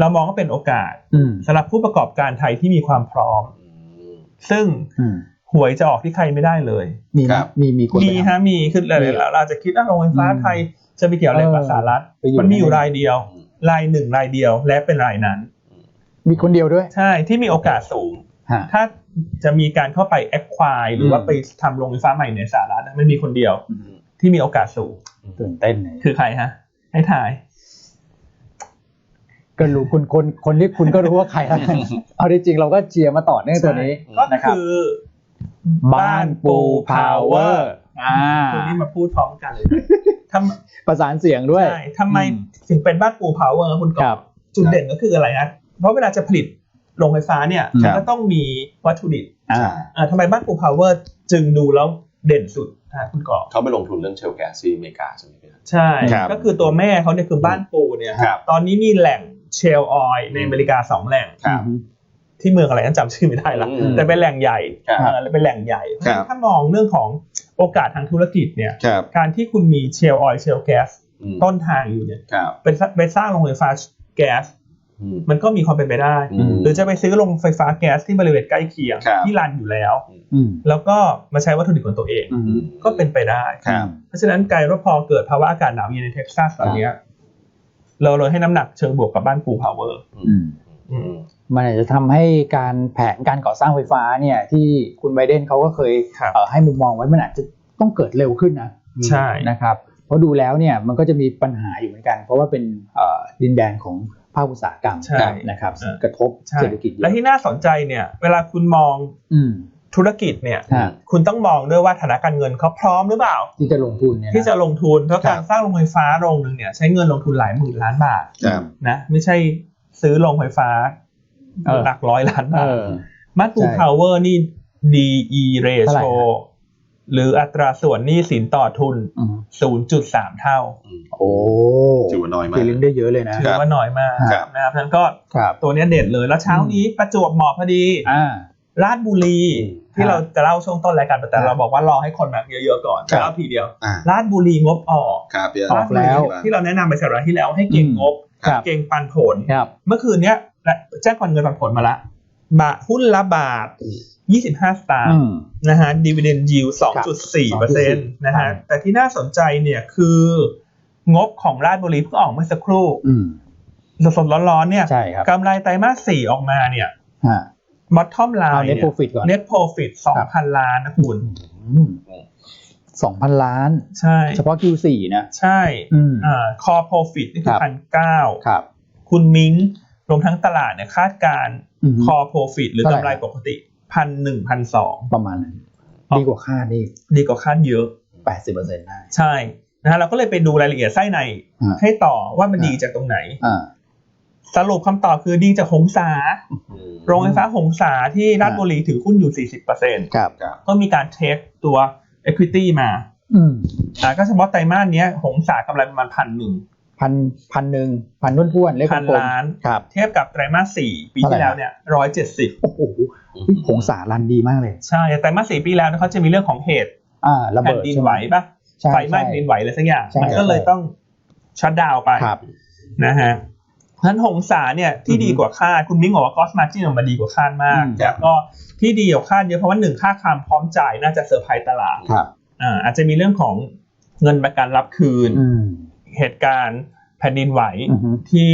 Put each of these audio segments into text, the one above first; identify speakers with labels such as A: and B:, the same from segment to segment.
A: เรามองว่าเป็นโอกาส
B: อืม
A: สำหรับผู้ประกอบการไทยที่มีความพร้อม
C: อืม
A: ซึ่ง
B: อืม
A: หวยจะออกที่ใครไม่ได้เลย
B: มีไหม
C: ครับ
B: มีมีคน
A: มี
B: ไปทำ
A: ฮะมีคือหลาย
B: มี
A: ๆเราอาจจะคิดว่าโรงไฟฟ้า
B: อืม
A: ไทยจะไปเกี่ยวอะไรกับ
B: เออ
A: สหรัฐ
B: ไปอยู่
A: มันมีอยู่
B: ใน
A: รายเดียว
C: อืม
A: รายหนึ่งรายเดียวและเป็นรายนั้น
B: มีคนเดียวด้วย
A: ใช่ที่มีโอกาสสูง
B: ฮะ
A: ถ้าจะมีการเข้าไปแอคควายหรือว่า
B: อืม
A: ไปทำโรงไฟฟ้าใหม่ในสหรัฐนะมันมีคนเดียว
C: อืม
A: ที่มีโอกาสสูง
B: ตื่นเต้นเลย
A: คือใครฮะให้ถ่าย
B: ก็รู้คุณคนคนที่คุณก็รู้ว่าใครแล้วกันเอาที่จริงเราก็เชียร์มาต่อเนื่องตัวนี้
A: ก็
B: นะครับ
A: คือ
B: บ้านปูพาวเวอร์อ่า
A: คุณนี่มาพูดพร้อมกันเลยทำ
B: ประสานเสียงด้วย
A: ใช่ทำไม
B: อืม
A: ถึงเป็นบ้านปูพาวเวอร์คุณก
B: ค
A: อ
B: รั
A: บบจุดเด่นก็คืออะไรฮะเพราะเวลาจะผลิตโรงไฟฟ้าเนี่ย
B: ครั
A: มัน
B: บ
A: ก็ต้องมีวัตถุดิบ
B: อ่า
A: อ่าทำไมบ้านปูพาวเวอร์จึงดูแล้วเด่นสุดฮะคุณกอบ
C: เขาไปลงทุนเรื่องเชลแก๊สที่อเมริกาใช่ไหมพี่
A: ใช่
C: ครับ
A: ก็คือตัวแม่เขาเนี่ยคือบ้านปูเนี่ย
C: ครับ
A: ตอนนี้มีแหล่ง เชลออยในอเมริกาสองแหล่ง
C: ครับ
A: ที่เมืองอะไรนั้นจำชื่อไม่ได้ละ
C: อืม
A: แต่เป็นแหล่งใหญ่
C: ครับ
A: เออเป็นแหล่งใหญ่เพราะฉะนั้นถ้ามองเรื่องของโอกาสทางธุรกิจเนี่ย
C: ครับ
A: การที่คุณมีเชลออยเชลแก๊ส
C: อืม
A: ต้นทางอยู่เนี่ย
C: ครับ
A: เป็นไปสร้างโรงไฟฟ้าแก๊ส
C: อืม
A: มันก็มีความเป็นไปได้
C: อืม
A: หรือจะไปซื้อโรงไฟฟ้าแก๊สที่บริเวณใกล้เคียง
C: ครับ
A: ที่รันอยู่แล้ว
B: อืม
A: แล้วก็มาใช้วัตถุดิบของตัวเอง
B: อืม
A: ก็เป็นไปได้
C: ครับ
A: เพราะฉะนั้นไกลว่าพอเกิดภาวะอากาศหนาวเย็นในเท็กซัสตอนเนี้ย เราเลยให้น้ำหนักเชิงบวกกับบ้านปูพาวเวอร์
B: อืม
C: อืม
B: มันอาจจะทำให้การแผนการก่อสร้างไฟฟ้าเนี่ยที่คุณไบเดนเขาก็เคย
A: ครับ
B: เอ่อให้มุมมองไว้มันอาจจะต้องเกิดเร็วขึ้นนะ
A: ใช่
B: นะครับเพราะดูแล้วเนี่ยมันก็จะมีปัญหาอยู่เหมือนกัน เพราะว่าเป็นเอ่อดินแดนของภาคอุตสาหกรรม
A: ใช่
B: นะครับ
A: เออ
B: กระทบ
A: ใช่
B: เศรษฐกิจเย
A: และ
B: อะ
A: ที่น่าสนใจเนี่ย เวลาคุณมอง
B: อืม
A: ธุรกิจเนี่ย
B: ฮะ
A: คุณต้องมองด้วยว่าฐานะการเงินเขาพร้อมหรือเปล่า
B: ที่จะลงทุนเนี่ยน
A: ที่จะลงทุนเพราะ
C: ครับ
A: การสร้างโรงไฟฟ้าโรงหนึ่งเนี่ยใช้เงินลงทุนหลายหมื่นล้านบาท
C: ครับ
A: นะไม่ใช่ซื้อโรงไฟฟ้า
B: เออ
A: หลักร้อยล้าน
B: เอบา
A: ท
B: อ
A: มาตู
B: ใช่
A: พาวเวอร์นี่ DE
B: เท่าไหร่
A: ratio
B: ฮะ
A: หรืออัตราส่วนหนี้สินต่อทุน
B: อืม
A: 0.3 เท่า
B: โอ้
C: ถือว่าน้อยมาก
B: ตีลิงได้เยอะเลยนะ
A: ถือว่าน้อยมาก
C: ครับ
A: นะครับฉะนั้นก็
B: ครับ
A: ตัวเนี้ยเด่นเลย แล้วเช้านี้ประจวบเหมาะพอดี
B: อ่า
A: ราชบุรี
C: อืม
A: ที่เราจะเล่าช่วงต้นรายการแต่
B: ครับ
A: เราบอกว่ารอให้คนมาเยอะๆก่อน
C: ครับ
A: จะเล่าทีเดียว
C: อ่า
A: ราชบุรีงบออก
C: ครับพี่
B: ออกแล้ว
A: ที่เราแนะนำไปสัปดาห์ที่แล้วให้เก่งงบ
B: ครับ
A: เก่งปันผล
B: ครับ
A: เมื่อคืนเนี้ยแจ้งก่อนเงินปันผลมาละบาทหุ้นละบาท25สตาง
B: อื
A: ค์
B: ม
A: นะฮะดีเวเดนยิว2.4เปอร์เซ็นต์นะฮะแต่ที่น่าสนใจเนี่ยคืองบของราชบุรีเพิ่งออกเมื่อสักครู่
B: อืม
A: สดๆร้อนๆเนี่ย
B: ใช่ครับ
A: กำไรไตรมาสสี่ออกมาเนี่ย
B: ฮะ
A: บอททอมไล
B: เอา
A: น์
B: เน็ตโปรฟิตก่อน
A: เน็ตโปรฟิต2,000ล้านนะคุณ
B: สองพันล้าน
A: ใช่
B: เฉพาะ Q4 นะ
A: ใช่
B: อืม
A: อ่าคอโปรฟิตนี่คื
B: ครั
A: อบพันเก้า
B: ครับ
A: คุณมิ้งรวมทั้งตลาดเนี่ยคาดการณ์
B: อืม
A: คอโปรฟิตหรือ
B: เท่าไหร่
A: กำไรปกติพันหนึ่งพันสอง
B: ประมาณนั้นดีกว่าคาดนี่
A: ดีกว่าคาดเยอะ
B: แปดสิบเปอร์เซ็นต์ได้
A: ใช่นะฮะเราก็เลยไปดูรายละเอียดไส้ใน
B: อ่า
A: ให้ต่อว่ามัน
B: อ่า
A: ดีจากตรงไหน
B: อ่า
A: สรุปคำตอบคือดีจากหงสา
C: อืม
A: โรงไฟฟ้าหงสาที่ราช
B: อ่า
A: บุรีถือหุ้นอยู่ 40%
B: ครับ
C: ครับ
A: ก็มีการเทคตัว equity มา
B: อืม
A: อ่าก็เฉพาะไตรมาสเนี้ยหงสากำไรประมาณพันหนึ่ง
B: พันพันหนึ่งพันท้วนท้วนๆเลข
A: พัน
B: กลม
A: ล้าน
B: ๆครับ
A: เทียบกับไตรมาสสี่ปี
B: เท่าไหร่
A: ที่แล้วเนี่ยร้อยเจ็ดสิบ
B: โอ้โหผงสารันดีมากเลย
A: ใช่แต่ไตรมาสสี่ปีแล้วเนี่ยเขาจะมีเรื่องของเหตุ
B: อ่าระ
A: แผ่
B: เบิ
A: น
B: ด
A: ดิน
B: ใช่
A: ไหวปะ
B: ใช่
A: ไฟไหม้
B: ใช่
A: แผ่นดินไหวอะไรสักอย่าง
B: ใช่
A: มันก็เลยต้องชัดดาวน์ไป
B: ครับ
A: นะฮะ เพราะฉะนั้นหงสาเนี่ยที่
B: อือฮึ
A: ดีกว่าคาดคุณมิ้งบอกว่ากอสมาจินออกมาดีกว่าคาดมาก
B: อืม
A: แล้วก็ที่ดีกว่าคาดเยอะเพราะว่าหนึ่งค่าคามพร้อมจ่ายน่าจะเซอร์ไพรส์ตลาด
B: ครับ
A: อ่าอาจจะมีเรื่องของเงินประกันรับคืน
B: อืม
A: เหตุการณ์แผ่นดินไหว
B: อือฮึ
A: ที่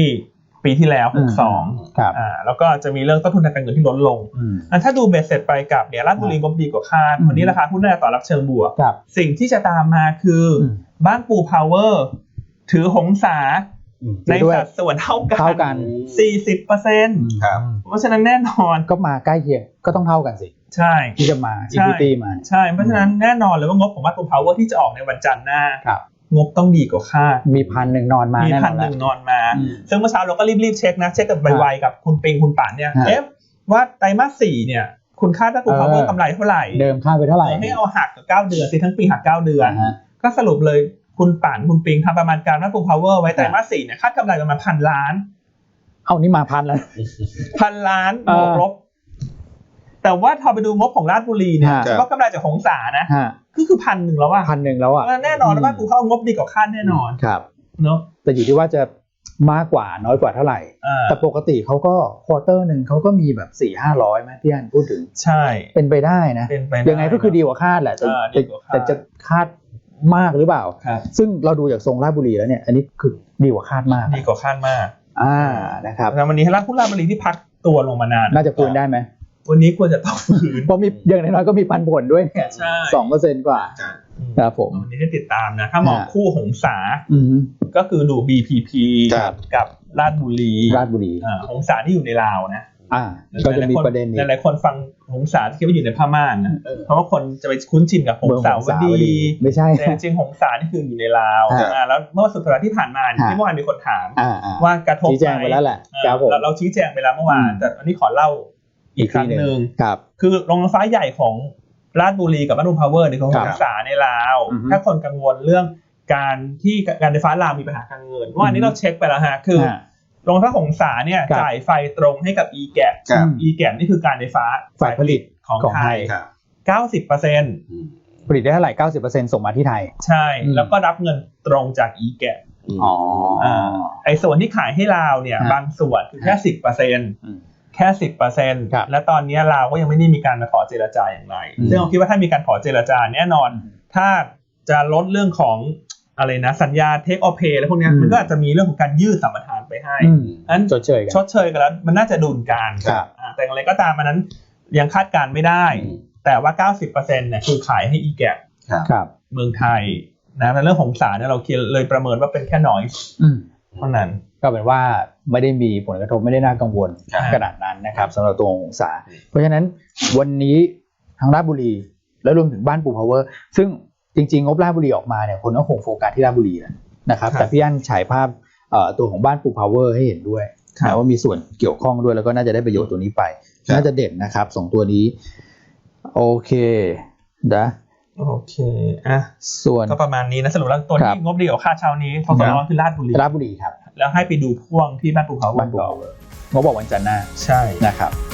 A: ปีที่แล้ว
B: อืม
A: 62
B: ครับ
A: อ่า แล้วก็จะมีเรื่องต้นทุนทางการเงินที่ลดลง
B: อืม
A: อะถ้าดูเบสเสร็จไปกลับเนี่ยราชบุรีงบดีกว่าคาด
B: อืม
A: วันนี้ราคาหุ้นน่าจะต่อรับเชิงบวก
B: ครับ
A: สิ่งที่จะตามมาคืออ
B: ม
A: บ้านปูพาวเวอร์ ถือหงสา
B: อืม
A: ใน
B: ด้วย
A: สัดส่วนเท่ากัน
B: เท่ากัน
A: 40เปอร์เซ็นต์
C: ครับ
A: เพราะฉะนั้นแน่นอน
B: ก็มาใกล้เคียงก็ต้องเท่ากันสิ
A: ใช่
B: ที่จะมา
A: ใช่
B: equity มาเนี่ย
A: ใช่ เพราะฉะนั้นแน่นอนเลยว่างบของบ้านปูพาวเวอร์ที่จะออกในวันจันทร์หน้า
B: ครับ
A: งบต้องดีกว่าคาด
B: มีพันหนึ่งนอนมา
A: มี
B: แน่น
A: พั
B: อนน
A: ห
B: แล้ว
A: นึ่งนอนมา
B: อืม
A: ซึ่งเมื่อเช้าเราก็รีบๆเช็คนะ เช็คกับไวๆกับคุณปิงคุณป่านเนี่ย
B: ฮะ
A: เอ๊ะว่าไตรมาสสี่เนี่ย คุณคาดว่าปูพาวเวอ
B: เอ
A: ร์
B: อ
A: กำไรเท่าไหร่
B: เดิมค่าไปเท่าไหร่
A: ให้เอาหักกับเก้าเดือนสิทั้งปีหักเก้าเดือน
B: อ่าฮะ
A: ก็สรุปเลย คุณป่านคุณปิงทำประมาณการว่าปูพาวเวอร์ไว้ไตรมาสสี่เนี่ยคาดกำไรประมาณพันล้าน
B: เอานี่มาพันแล้ว
A: พันล้าน
B: เออบ
A: วกลบแต่ว่าพอไปดูงบของราชบุรีเนี่ย
B: ฮะ
A: เฉพาะกำไรจากหงสานะ
B: ฮะ
A: ก็คือพันหนึ่งแล้วอะ
B: พันหนึ่งแล้วอะ
A: แน่นอนแล้วว่ากูเข้างบดีกว่าคาดแน่นอน
B: ครับ
A: เนาะ
B: แต่อยู่ที่ว่าจะมากกว่าน้อยกว่าเท่าไหร่
A: อ่า
B: แต่ปกติเขาก็ควอเตอร์หนึ่งเขาก็มีแบบ4ี่ห้าร้อยไหมพี่อันพูดถึง
A: ใช่
B: เป็นไปได้นะ
A: เป็นไปด้
B: ยังไงก็คือดีกว่าคาดแหละแต่
A: อ่า
B: แต่
A: ดีกว่าคาด
B: แต่จะคาด มากหรือเปล่า
A: ครับ
B: ซึ่งเราดูจากทรงราชบุรีแล้วเนี่ยอันนี้คือดีกว่าคาดมาก
A: ดีกว่าคาดมาก
B: อ่านะครับ
A: แล้ววันนี้ร้านหุ้นราชบุรีที่พักตัวลงมานาน
B: น่าจะฟื้นได้ไหม
A: วันนี้ควรจะต้องฟื้น
B: เพราะมีอย่างน้อยๆก็มีปันผลด้วยเนี่ย
A: ใช่
B: สองเปอร์เซ็นต์กว่า
C: ใช่
B: ครับผม
A: วันนี้ให้ติดตามนะ ถ้ามอง
B: ฮะ
A: คู่หงสา
B: อืม
A: ก็คือดู BPP
C: ครับ
A: กับราชบุรี
B: ราชบุรี
A: อ่าหงสาที่อยู่ในลาวนะ
B: อ่าก็จะมีประเด็นนี้
A: หลายๆคนฟังหงสาที่คิดว่าอยู่ในพม่านะ
C: เออ
A: เพราะว่าคนจะไปคุ้นชินกับหง
B: เมือง
A: สา
B: หง
A: ว
B: สาว
A: ดี
B: ดีไม่ใช่
A: แต่จริงๆหงสานี่คืออยู่ในลาว
B: ฮะ
A: อ่าแล้วเมื่อวันสุดสัปดาห์ที่ผ่านมาเนี่ย
B: ฮะ
A: ที่เมื่อวานมีคนถาม
B: อ่าอ่า
A: ว่ากระทบ
B: ชี้แจงไปแล้วแหละ
A: อ่า
B: ครับผม
A: เราเราชี้แจงไปแล้วเมื่อวาน
B: อืม
A: แต่อันนี้ขอเล่าอีกครั้งหนึ่ง
B: ครับ
A: คือโรงไฟฟ้าใหญ่ของราชบุรีกับบ้านดุงพาวเวอร์เนี่ยของ
B: ครับ
A: หงสาในลาว
B: อือฮึ
A: ถ้าคนกังวลเรื่องการที่การไฟฟ้าลาวมีปัญหาการเงินเมื่อวานนี้เราเช็คไปแล้วฮะคือ
B: ฮะ
A: โรงไฟฟ้าหงสาเนี่ย
B: ครับ
A: จ่ายไฟตรงให้กับ e g a p
C: ครับ
A: e g a p นี่คือการไฟฟ้า
B: ฝ่ายผลิต
A: ของ
B: ของ
A: ไท
B: ไท
A: ย
B: ย
C: ครับ
A: 90เปอร์เซ็นต์
C: อืม
B: ผลิตได้เท่าไหร่เก้าสิบเปอร์เซ็นต์ส่งมาที่ไทย
A: ใช่
B: อืม
A: แล้วก็รับเงินตรงจาก e g a p
B: อ๋อ
A: อ่า ไอ้ส่วนที่ขายให้ลาวเนี่ย
B: ฮะ
A: บางส่วนคือแค่สิบเปอร์เซ็นต์
B: อืม
A: แค่สิบเปอร์เซ็นต์
B: ครับ
A: และตอนนี้ลาวก็ยังไม่ได้มีการมาขอเจรจาอย่างไร
B: อืม
A: ซึ่งเราคิดว่าถ้ามีการขอเจรจาแน่นอน ถ้าจะลดเรื่องของอะไรนะสัญญาเทคออเพย์อะไรพวกเนี้ย
B: อืม
A: มันก็อาจจะมีเรื่องของการยืดสัมปทาน ไปให้
B: อืม
A: อัน
B: ชดเชยกัน
A: ชดเชยกันแล้ว มันน่าจะดุลกัน
B: ครับ
A: อ่าแต่อย่างไรก็ตามมันนั้นยังคาดการณ์ไม่ได้
C: อืม
A: แต่ว่า 90%เนี่ยคือขายให้ e g a p
C: ครับ
B: ครับ
A: เมืองไทยนะในเรื่องของสารเนี่ยเราคิดเลยประเมินว่าเป็นแค่น้อย
B: อืม
A: เท่านั้น
B: ก็เป็นว่าไม่ได้มีผลกระทบไม่ได้น่ากังวล
C: ครับ
B: ขนาดนั้นนะครับสำหรับตัวองศา เพราะฉะนั้นวันนี้ทางราชบุรี และรวมถึงบ้านปูพาวเวอร์ ซึ่งจริงๆ งบราชบุรีออกมาเนี่ยคนก็คงโฟกัสที่ราชบุรีแหละนะครับ
A: ครับ
B: แต่พี่อั้นฉายภาพเอ่อ ตัวของบ้านปูพาวเวอร์ให้เห็นด้วย
A: ครับ
B: นะว่ามีส่วนเกี่ยวข้องด้วยแล้วก็น่าจะได้ประโยชน์ตัวนี้ไป
C: ครับ
B: น่าจะเด่นนะครับสองตัวนี้ โอเคนะ
A: โอเค อะ
B: ส่วน
A: ก็ประมาณนี้นะสรุปแล้วตัว
B: ครั
A: ที่
B: บ
A: งบดีกว่าค่าเช้านี้ทศ
B: ครั
A: น
B: บ
A: คือราชบุรี
B: ราชบุรีครับ
A: แล้วให้ไปดูพ่วงที่บ้านปูเขา
B: บ้านปู
A: ต่อ
B: พาวเวอร์งบบอกวันจันทร์หน้า
A: ใช่
B: นะครับ